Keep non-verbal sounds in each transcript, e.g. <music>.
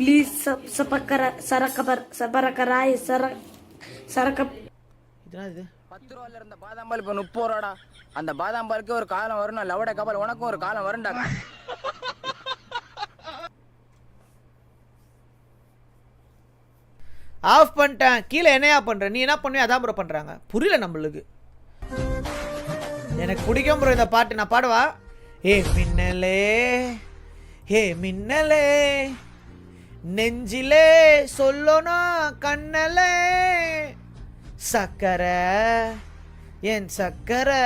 Please sub சபக்கர சரக்கபர் சபரக்கராய் சர சரக்க இது பத்து ரூபால இருந்த பாதாம் பால் இப்ப முப்பது ரூபாடா? அந்த பாதாம் பாலுக்கு ஒரு காலம் வரும் லவட கபால் உனக்கும் ஒரு காலம் வரும்டா. ஆஃப் பண்ணிட்டேன். கீழே என்னையா பண்ற? நீ என்ன பண்ணுவே அதான் ப்ரோ பண்றாங்க. புரியல நம்மளுக்கு. எனக்கு பிடிக்கும் ப்ரோ இந்த பாட்டு. நான் பாடுவா? ஏ மின்னலே. ஏ மின்னலே. நெஞ்சிலே சொல்லணும் கண்ணலே. சக்கரை என் சக்கரை.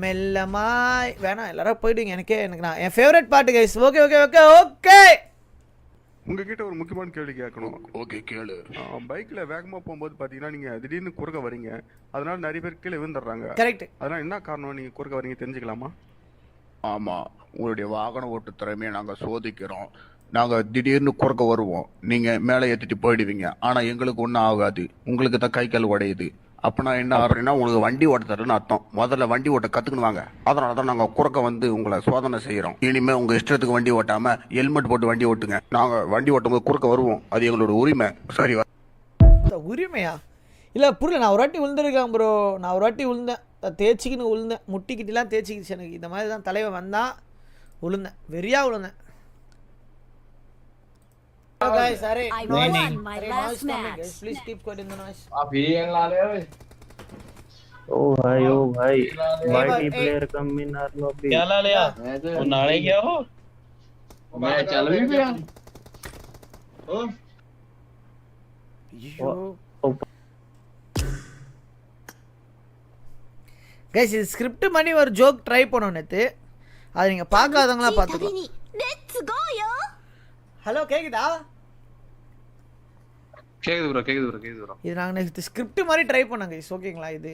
மெல்லமாய். வேணாம் எல்லாரும் போயிடுங்க எனக்கே எனக்கு நான் என் ஃபேவரட் பாட்டு guys okay okay okay okay உங்ககிட்ட ஒரு முக்கியமான கேள்வி கேட்கணும். ஓகே கேளு. பைக்ல வேகமா போகும்போது பாத்தீங்கன்னா நீங்க திடீர்னு குறுக்க வரீங்க அதனால நிறைய பேர் கீழே விழுந்துடுறாங்க. கரெக்ட் அதனால என்ன காரணம்? நீங்க குறுக்க வரீங்க தெரிஞ்சுக்கலாமா? ஆமா. உங்களுடைய வாகன ஓட்டு திறமையை நாங்க சோதிக்கிறோம். நாங்கள் திடீர்னு குறுக்க வருவோம். நீங்கள் மேலே ஏற்றிட்டு போயிடுவீங்க. ஆனால் எங்களுக்கு ஒன்றும் ஆகாது. உங்களுக்கு தான் கை கால் உடையுது. அப்படின்னா என்ன ஆகுறீங்கன்னா உங்களுக்கு வண்டி ஓட்ட அர்த்தம். முதல்ல வண்டி ஓட்ட கத்துக்கணும் வாங்க. அதனால தான் நாங்கள் குறுக்க வந்து உங்களை சோதனை செய்கிறோம் இனிமேல் உங்கள் இஷ்டத்துக்கு வண்டி ஓட்டாமல் ஹெல்மெட் போட்டு வண்டி ஓட்டுங்க. நாங்கள் வண்டி ஓட்டும் போது குறுக்க வருவோம். அது எங்களோட உரிமை. சரி உரிமையா? இல்லை புரியல. நான் ஒரு வாட்டி விழுந்திருக்கேன் ப்ரோ நான் ஒரு வாட்டி விழுந்தேன் தேய்ச்சிக்கின்னு விழுந்தேன் முட்டிக்கிட்டிலாம் தேய்ச்சிக்கிச்சு எனக்கு. இந்த மாதிரி தான் தலைவன் வந்தான். விழுந்தேன் வெறியா விழுந்தேன் Oh, guys, are I noise, won my last match. Guys. Please keep quitting the noise. अभी एन ला ले ओए ओ भाई ओ भाई multiplayer come in our lobby क्या ला लिया वो नाले गया हो मैं चल भी गया ओ यो கைஸ் இது ஸ்கிரிப்ட் மாதிரி ஒரு ஜோக் ட்ரை பண்ணோம் நேற்று அதை நீங்கள் பார்க்காதவங்களாம் பார்த்துக்கலாம் ஹலோ கேக்குதா? கேக்குது ப்ரோ கேக்குது ப்ரோ கேக்குது ப்ரோ இது நாங்கள் நெக்ஸ்ட் ஸ்கிரிப்ட் மாதிரி ட்ரை பண்ணோம் கைஸ் ஓகேங்களா இது?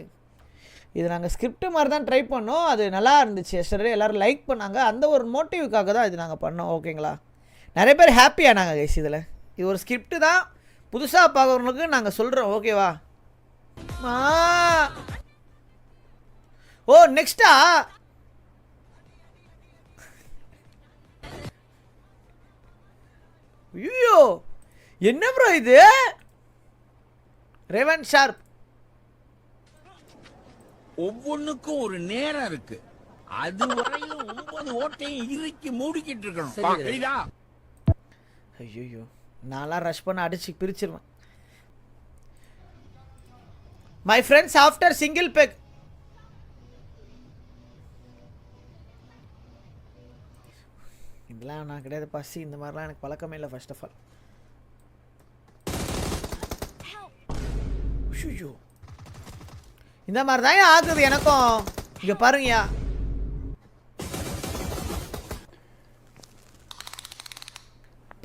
இது நாங்கள் ஸ்கிரிப்ட் மாதிரி தான் ட்ரை பண்ணோம். அது நல்லா இருந்துச்சு. எஸ்டர்டே எல்லோரும் லைக் பண்ணாங்க. அந்த ஒரு மோட்டிவுக்காக தான் இது நாங்கள் பண்ணோம். ஓகேங்களா நிறைய பேர் ஹாப்பி ஆனாங்க கைஸ் இதில். இது ஒரு ஸ்கிரிப்ட் தான். புதுசாக பார்க்குறவங்களுக்கு நாங்கள் சொல்கிறோம் ஓகேவா ஓ நெக்ஸ்டா ஐயோ! என்ன ப்ரோ இது? ரேவன் ஷார்ப் ஒவ்வொன்னுக்கும் ஒரு நேரம் இருக்கு. அது வரையிலும் ஒன்பது ஓட்டையும் இறுக்கி மூடிக்கிட்டு இருக்கணும். புரியுதா ஐயோ நான்லாம் ரஷ் பண்ண அடிச்சு பிரிச்சிருவேன். My friends after single peg இதெல்லாம் நான் கிடையாது. பசி இந்த மாதிரிலாம் எனக்கு பழக்கமே இல்லை ஃபர்ஸ்ட் ஆஃப் ஆல் ஐயோ இந்த மாதிரி தான் ஆகுது எனக்கும். இங்க பாருங்கயா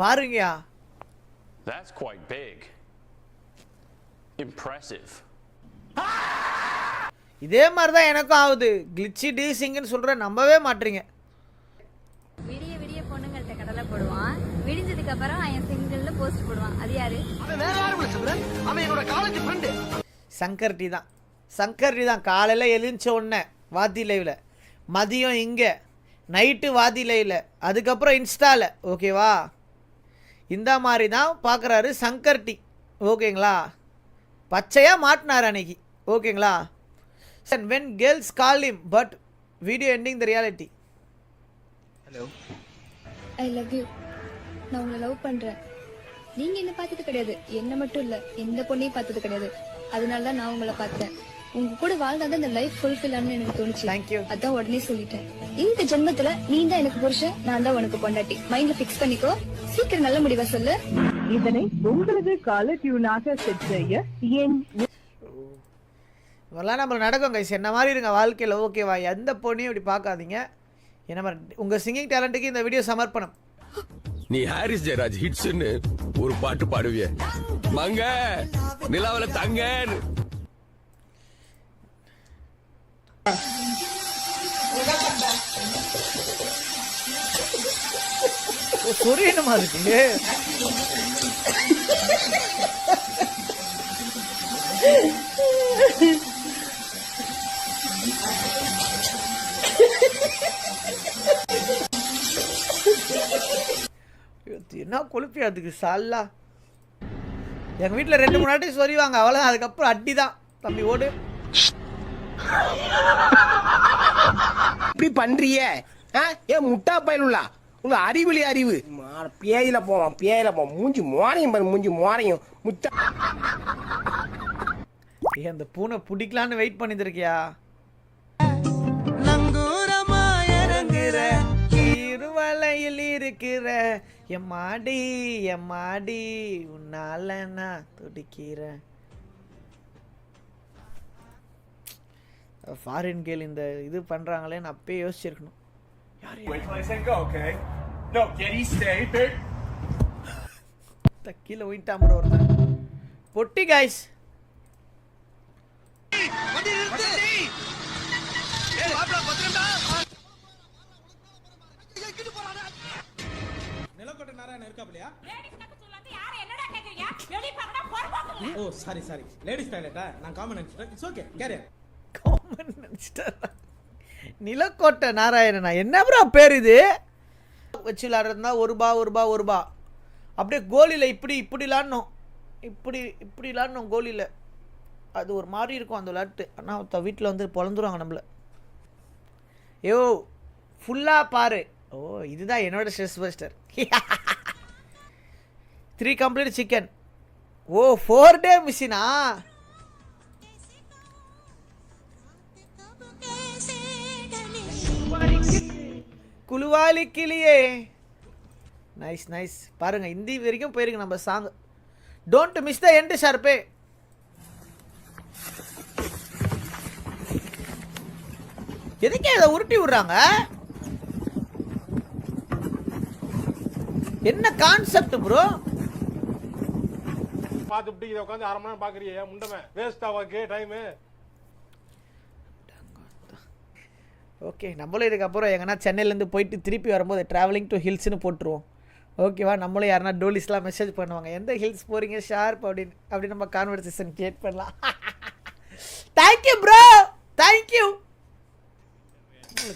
பாருங்கயா That's quite big. Impressive. இதே மாதிரி தான் எனக்கும் ஆகுது. கிளிச்சி டீசிங்னு சொல்ற நம்பவே மாட்டீங்க விடிய விடிய பொண்ணுங்கள்ட்ட கடலை போடுவான் விடிஞ்சதுக்கு அப்புறம் அவன் சிங்கிள்ல போஸ்ட் போடுவான். அது யாரு? சங்கர் டீ தான் சங்கர் டீ தான். காலையில் எழுந்த உடனே வாத்தி லைவில் மதியம் இங்கே. நைட்டு வாத்தி லைவில் அதுக்கப்புறம் இன்ஸ்டாவில் ஓகேவா இந்த மாதிரி தான் பார்க்குறாரு சங்கர் டீ ஓகேங்களா பச்சையாக மாட்டினார் அன்னைக்கு. ஓகேங்களா sir when girls call I'm but video ending the reality I love you நான் உங்களை லவ் பண்றேன். நீங்க என்ன பார்த்தது கிடையாது. என்ன மட்டும் இல்ல எந்த பொண்ணையும் பார்த்தது கிடையாது. அதனால தான் நான் உங்களை பார்த்தேன். உங்க கூட வாழ்ந்தாதான் இந்த லைஃப் ஃபுல்ஃபில் ஆனு எனக்கு தோணுச்சு. You. அதான் உடனே சொல்லிட்டேன். இந்த ஜென்மத்துல நீ தான் எனக்கு புருஷன் நான் தான் உனக்கு பொண்டாட்டி. மைண்ட்ல ஃபிக்ஸ் பண்ணிக்கோ. சீக்கிரம் நல்ல முடிவா சொல்லு. இதனை உங்களது கால டியூனாக செட் செய்ய என் இதெல்லாம் நம்ம நடக்கும் கைஸ் என்ன மாதிரி இருங்க வாழ்க்கையில் ஓகேவா எந்த பொண்ணையும் இப்படி பார்க்காதீங்க. என்ன மாதிரி உங்கள் சிங்கிங் டேலண்ட்டுக்கு இந்த வீடியோ சமர்ப்பணம். நீ ஹாரிஸ் ஜெயராஜ் ஹிட்ஸ்னு ஒரு பாட்டு பாடுவிய. மங்க நிலாவில தங்க ஓ, இருக்கு என்ன கொழுப்பி அதுக்கு சாலா எங்கள் வீட்டில் ரெண்டு மூணு வாட்டி சொறிவாங்க அவ்வளோ அதுக்கப்புறம் அடி தான் தம்பி ஓடு. இப்படி பண்றிய? ஏ முட்டா பயலுள்ளா உங்க அறிவிலி அறிவு. பேயில போவான் பேயில போவான். மூஞ்சி மோரையும் பாரு மூஞ்சி மோரையும். முட்டா. ஏய் அந்த பூனை பிடிக்கலான்னு வெயிட் பண்ணிட்டு இருக்கியா? இருவலையில் இருக்கிற என் மாடி என் மாடி உன்னால நான் துடிக்கிறேன். ஃபாரின் கேள் இந்த இது பண்றாங்களேன்னு அப்பயே யோசிச்சிருக்கணும். <laughs> த- கீழே போயிட்டான் bro ஒருத்தன். பொட்டி காய்ஸ் நிலக்கோட்டை நாராயணன் இருக்காப்லையா ஓ சாரி சாரி லேடிஸ் டாய்லெட்டா நான் காமன் நினைச்சிட்டேன் இட்ஸ் ஓகே கேரியர் காமன் நினச்சிட்டாரா நிலக்கோட்டை நாராயணனா? என்ன ப்ரோ பேர் இது? வச்சு விளாட்றதுனா ஒரு ரூபா ஒரு ரூபா ஒரு ரூபா அப்படியே கோலியில் இப்படி இப்படி விளாட்ணும் இப்படி இப்படி விளாட்ணும் கோலியில் அது ஒரு மாதிரி இருக்கும் அந்த விளாட்டு ஆனால் வீட்டில் வந்து பொழந்துருவாங்க நம்மள. யோ ஃபுல்லாக பாரு. ஓ இதுதான் என்னோட stress buster <laughs> three complete chicken ஓ ஃபோர் டே மிஷினா குழுவாலி கிளியே. நைஸ் நைஸ் பாருங்க இந்தி வரைக்கும் போயிருக்கு நம்ம song don't miss the end ஷார்பே எதுக்கு இதை உருட்டி விடுறாங்க? என்ன கான்செப்ட் ப்ரோ பார்த்துட்டு இதை உட்காந்து அரை மணி நேரம் பார்க்குறியே முண்டமே வேஸ்ட் ஆவாக்கு டைமு ஓகே நம்மளும் இதுக்கப்புறம் எங்கன்னா சென்னையிலேருந்து போயிட்டு திருப்பி வரும்போது ட்ராவலிங் டு ஹில்ஸ்னு போட்டுருவோம் ஓகேவா நம்மளும் யாருன்னா டோலிஸ்லாம் மெசேஜ் பண்ணுவாங்க எந்த ஹில்ஸ் போகிறீங்க ஷார்ப் அப்படின்னு அப்படி நம்ம கான்வர்சேஷன் கிரியேட் பண்ணலாம் தேங்க்யூ ப்ரோ தேங்க்யூ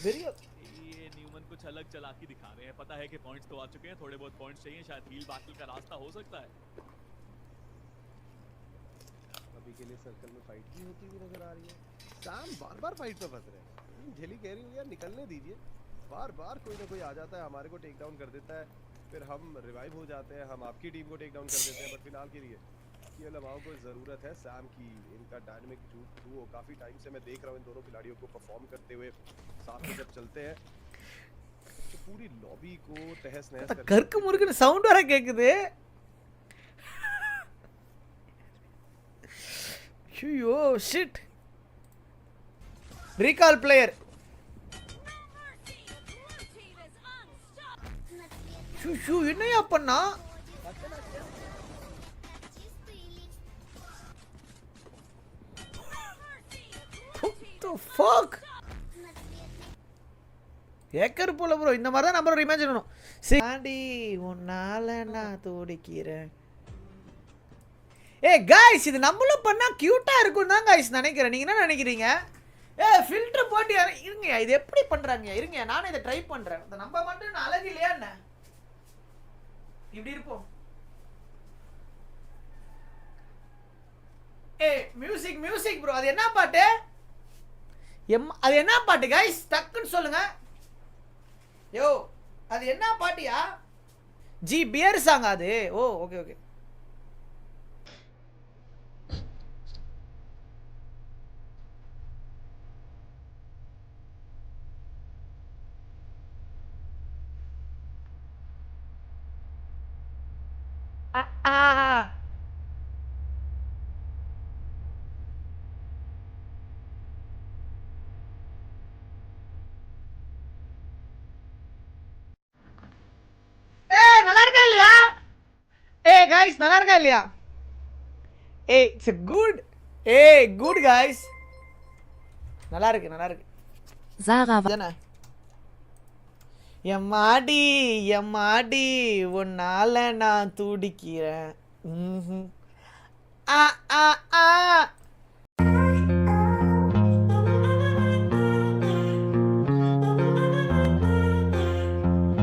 பெரிய ये न्यूमन कुछ अलग चला के दिखा रहे हैं पता है कि पॉइंट्स तो आ चुके हैं थोड़े बहुत पॉइंट्स चाहिए शायद हील बाटल का रास्ता हो सकता है अभी के लिए सर्कल में फाइट की होती हुई नज़र आ रही है। सैम बार बार फाइट पर फंस रहे हैं। झेली कह रही हूँ यार निकलने दीजिए। बार बार कोई ना कोई आ जाता है हमारे को टेक डाउन कर देता है। फिर हम रिवाइव हो जाते हैं हम आपकी टीम को टेक डाउन कर देते हैं। बट फ़िलहाल के लिए ये लम्हाओं को ज़रूरत है सैम की इनका डायनेमिक जूट वो काफ़ी टाइम से मैं देख रहा हूँ इन दोनों खिलाड़ियों को परफॉर्म करते हुए। साथ में जब चलते हैं तो पूरी लॉबी को तहस नहस कर मुर्गन साउंड आ रहा है ஐயோ ஷிட் ரீகால் பிளேயர் ஷூ என்னையா பண்ணா? ஃபக் ஏக்கர் போல ப்ரோ இந்த மாதிரி தான் நம்ம இமேஜின் பண்ணணும். சாண்டி உன்னால நான் துடிக்கிறேன். ஏ காய்ஸ் இது நம்மளும் பண்ணால் க்யூட்டாக இருக்கும் தான் காய்ஸ் நினைக்கிறேன். நீங்கள் என்ன நினைக்கிறீங்க? ஏ ஃபில்டர் போட்டு யாரும் இருங்க இது எப்படி பண்ணுறாங்க இருங்க நானும் இதை ட்ரை பண்ணுறேன் இந்த நம்ம மட்டும் நான் அழகு இல்லையா என்ன? இப்படி இருப்போம். ஏ மியூசிக் மியூசிக் ப்ரோ அது என்ன பாட்டு? எம் அது என்ன பாட்டு காய்ஸ் டக்குன்னு சொல்லுங்க. யோ அது என்ன பாட்டியா? ஜி பியர் சாங் அது. ஓ ஓகே ஓகே ஏய் நல்லா இருக்கா இல்லையா? ஏய் காய்ஸ் நல்லா இருக்கா இல்லையா? ஏய் இட்ஸ் குட் ஏய் குட் காய்ஸ் நல்லா இருக்கு நல்லா இருக்கு. Sarah தானே எம்மாடி எம்மாடி உன்னால நான் துடிக்கிறேன். ஆ ஆ ஆ.